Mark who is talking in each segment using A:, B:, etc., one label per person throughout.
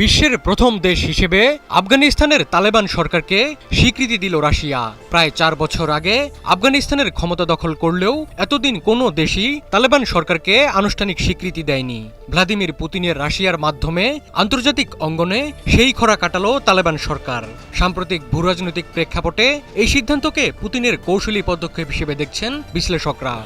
A: বিশ্বের প্রথম দেশ হিসেবে আফগানিস্তানের তালেবান সরকারকে স্বীকৃতি দিল রাশিয়া। প্রায় চার বছর আগে আফগানিস্তানের ক্ষমতা দখল করলেও এতদিন কোনো দেশই তালেবান সরকারকে আনুষ্ঠানিক স্বীকৃতি দেয়নি। ভ্লাদিমির পুতিনের রাশিয়ার মাধ্যমে আন্তর্জাতিক অঙ্গনে সেই খরা কাটালো তালেবান সরকার। সাম্প্রতিক ভূরাজনৈতিক প্রেক্ষাপটে এই সিদ্ধান্তকে পুতিনের কৌশলী পদক্ষেপ হিসেবে দেখছেন বিশ্লেষকরা।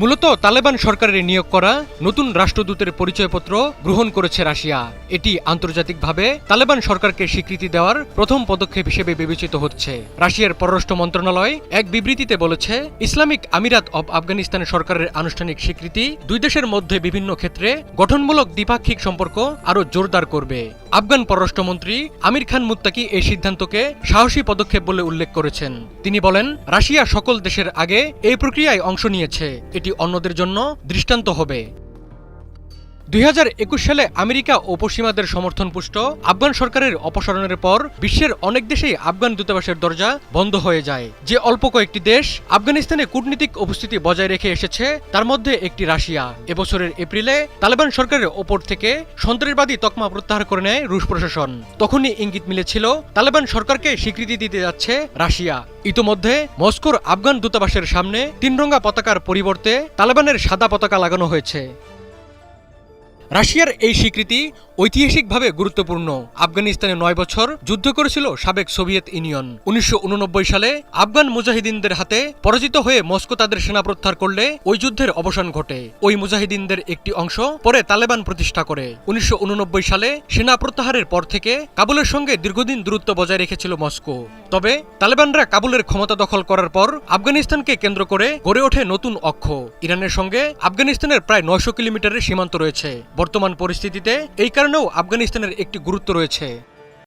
A: মূলত তালেবান সরকারের নিয়োগ করা নতুন রাষ্ট্রদূতের পরিচয়পত্র গ্রহণ করেছে রাশিয়া। এটি আন্তর্জাতিকভাবে তালেবান সরকারকে স্বীকৃতি দেওয়ার প্রথম পদক্ষেপ হিসেবে বিবেচিত হচ্ছে। রাশিয়ার পররাষ্ট্র মন্ত্রণালয় এক বিবৃতিতে বলেছে, ইসলামিক আমিরাত অব আফগানিস্তান সরকারের আনুষ্ঠানিক স্বীকৃতি দুই দেশের মধ্যে বিভিন্ন ক্ষেত্রে গঠনমূলক দ্বিপাক্ষিক সম্পর্ক আরও জোরদার করবে। আফগান পররাষ্ট্রমন্ত্রী আমির খান মুত্তাকি এই সিদ্ধান্তকে সাহসী পদক্ষেপ বলে উল্লেখ করেছেন। তিনি বলেন, রাশিয়া সকল দেশের আগে এই প্রক্রিয়ায় অংশ নিয়েছে। এটি অন্যদের জন্য দৃষ্টান্ত হবে। দুই হাজার একুশ সালে আমেরিকা ও পশ্চিমাদের সমর্থনপুষ্ট আফগান সরকারের অপসারণের পর বিশ্বের অনেক দেশেই আফগান দূতাবাসের দরজা বন্ধ হয়ে যায়। যে অল্প কয়েকটি দেশ আফগানিস্তানে কূটনীতিক উপস্থিতি বজায় রেখে এসেছে, তার মধ্যে একটি রাশিয়া। এবছরের এপ্রিলে তালেবান সরকারের ওপর থেকে সন্ত্রাসবাদী তকমা প্রত্যাহার করে নেয় রুশ প্রশাসন। তখনই ইঙ্গিত মিলেছিল, তালেবান সরকারকে স্বীকৃতি দিতে যাচ্ছে রাশিয়া। ইতোমধ্যে মস্কোর আফগান দূতাবাসের সামনে তিনরঙ্গা পতাকার পরিবর্তে তালেবানের সাদা পতাকা লাগানো হয়েছে। রাশিয়ার এই স্বীকৃতি ঐতিহাসিকভাবে গুরুত্বপূর্ণ। আফগানিস্তানে নয় বছর যুদ্ধ করেছিল সাবেক সোভিয়েত ইউনিয়ন। উনিশশো উননব্বই সালে আফগান মুজাহিদিনদের হাতে পরাজিত হয়ে মস্কো তাদের সেনা প্রত্যাহার করলে ওই যুদ্ধের অবসান ঘটে। ওই মুজাহিদিনদের একটি অংশ পরে তালেবান প্রতিষ্ঠা করে। উনিশশো উননব্বই সালে সেনা প্রত্যাহারের পর থেকে কাবুলের সঙ্গে দীর্ঘদিন দূরত্ব বজায় রেখেছিল মস্কো। তবে তালেবানরা কাবুলের ক্ষমতা দখল করার পর আফগানিস্তানকে কেন্দ্র করে গড়ে ওঠে নতুন অক্ষ। ইরানের সঙ্গে আফগানিস্তানের প্রায় নয়শো কিলোমিটারের সীমান্ত রয়েছে। বর্তমান পরিস্থিতিতে এই কারণেও আফগানিস্তানের একটি গুরুত্ব রয়েছে।